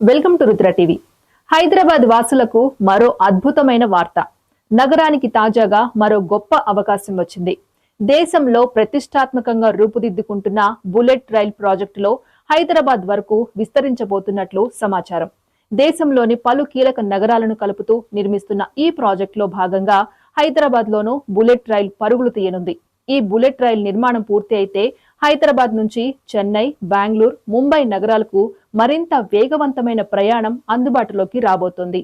Welcome to Rudra TV. Hyderabad వాసులకు మరో అద్భుతమైన వార్త. నగరానికి తాజాగా మరో గొప్ప అవకాశం వచ్చింది. దేశంలో ప్రతిష్టాత్మకంగా రూపుదిద్దుకుంటున్న బుల్లెట్ రైల్ ప్రాజెక్టులో హైదరాబాద్ వరకు విస్తరించబోతున్నట్లు సమాచారం. దేశంలోని పలు కీలక నగరాలను కలుపుతూ నిర్మిస్తున్న ఈ ప్రాజెక్టులో భాగంగా హైదరాబాద్ లోనూ బుల్లెట్ రైల్ పరుగులు తీయనుంది. ఈ బుల్లెట్ రైల్ నిర్మాణం పూర్తి అయితే హైదరాబాద్ నుంచి చెన్నై బెంగళూరు ముంబై నగరాలకు మరింత వేగవంతమైన ప్రయాణం అందుబాటులోకి రాబోతోంది.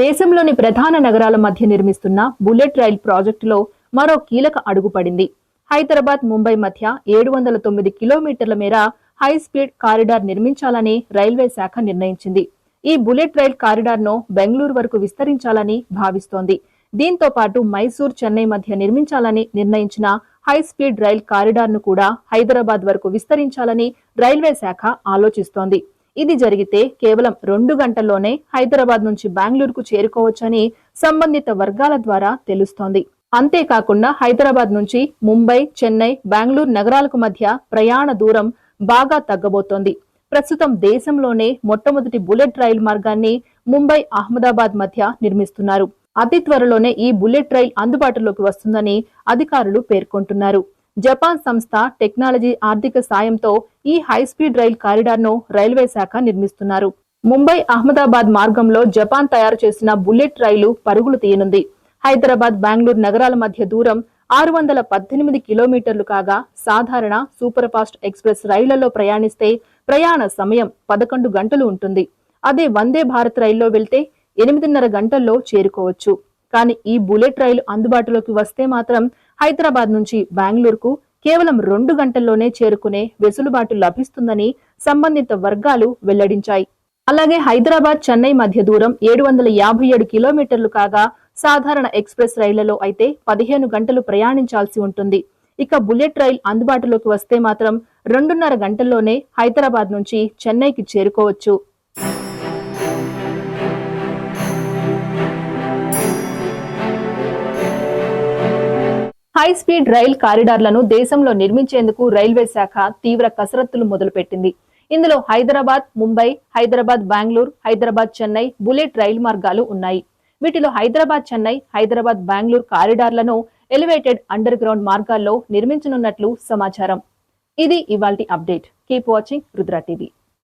దేశంలోని ప్రధాన నగరాల మధ్య నిర్మిస్తున్న బుల్లెట్ రైల్ ప్రాజెక్టులో మరో కీలక అడుగుపడింది. హైదరాబాద్ ముంబై మధ్య ఏడు వందల తొమ్మిది కిలోమీటర్ల మేర హై స్పీడ్ కారిడార్ నిర్మించాలని రైల్వే శాఖ నిర్ణయించింది. ఈ బుల్లెట్ రైల్ కారిడార్ను బెంగళూరు వరకు విస్తరించాలని భావిస్తోంది. దీంతో పాటు మైసూర్ చెన్నై మధ్య నిర్మించాలని నిర్ణయించిన హై స్పీడ్ రైల్ కారిడార్ను కూడా హైదరాబాద్ వరకు విస్తరించాలని రైల్వే శాఖ ఆలోచిస్తోంది. ఇది జరిగితే కేవలం రెండు గంటల్లోనే హైదరాబాద్ నుంచి బెంగళూరుకు చేరుకోవచ్చని సంబంధిత వర్గాల ద్వారా తెలుస్తోంది. అంతేకాకుండా హైదరాబాద్ నుంచి ముంబై చెన్నై బెంగళూరు నగరాలకు మధ్య ప్రయాణ దూరం బాగా తగ్గబోతోంది. ప్రస్తుతం దేశంలోనే మొట్టమొదటి బుల్లెట్ రైలు మార్గాన్ని ముంబై అహ్మదాబాద్ మధ్య నిర్మిస్తున్నారు. అతి త్వరలోనే ఈ బుల్లెట్ రైల్ అందుబాటులోకి వస్తుందని అధికారులు పేర్కొంటున్నారు. జపాన్ సంస్థ టెక్నాలజీ ఆర్థిక సాయంతో ఈ హై స్పీడ్ రైల్ కారిడార్ను రైల్వే శాఖ నిర్మిస్తున్నారు. ముంబై అహ్మదాబాద్ మార్గంలో జపాన్ తయారు చేసిన బుల్లెట్ రైలు పరుగులు తీయనుంది. హైదరాబాద్ బెంగళూరు నగరాల మధ్య దూరం ఆరు వందల పద్దెనిమిది కిలోమీటర్లు కాగా సాధారణ సూపర్ ఫాస్ట్ ఎక్స్ప్రెస్ రైళ్ళలో ప్రయాణిస్తే ప్రయాణ సమయం పదకొండు గంటలు ఉంటుంది. అదే వందే భారత్ రైల్లో వెళ్తే ఎనిమిదిన్నర గంటల్లో చేరుకోవచ్చు. కానీ ఈ బుల్లెట్ రైలు అందుబాటులోకి వస్తే మాత్రం హైదరాబాద్ నుంచి బెంగళూరుకు కేవలం రెండు గంటల్లోనే చేరుకునే వెసులుబాటు లభిస్తుందని సంబంధిత వర్గాలు వెల్లడించాయి. అలాగే హైదరాబాద్ చెన్నై మధ్య దూరం ఏడు వందల యాభై ఏడు కిలోమీటర్లు కాగా సాధారణ ఎక్స్ప్రెస్ రైళ్ళలో అయితే పదిహేను గంటలు ప్రయాణించాల్సి ఉంటుంది. ఇక బుల్లెట్ రైల్ అందుబాటులోకి వస్తే మాత్రం రెండున్నర గంటల్లోనే హైదరాబాద్ నుంచి చెన్నైకి చేరుకోవచ్చు. హై స్పీడ్ రైల్ కారిడార్లను దేశంలో నిర్మించేందుకు రైల్వే శాఖ తీవ్ర కసరత్తులు మొదలుపెట్టింది. ఇందులో హైదరాబాద్ ముంబై హైదరాబాద్ బెంగళూరు హైదరాబాద్ చెన్నై బుల్లెట్ రైలు మార్గాలు ఉన్నాయి. వీటిలో హైదరాబాద్ చెన్నై హైదరాబాద్ బెంగళూరు కారిడార్లను ఎలివేటెడ్ అండర్ గ్రౌండ్ మార్గాల్లో నిర్మించనున్నట్లు సమాచారం. ఇది ఇవాల్టి update. Keep watching Rudra TV.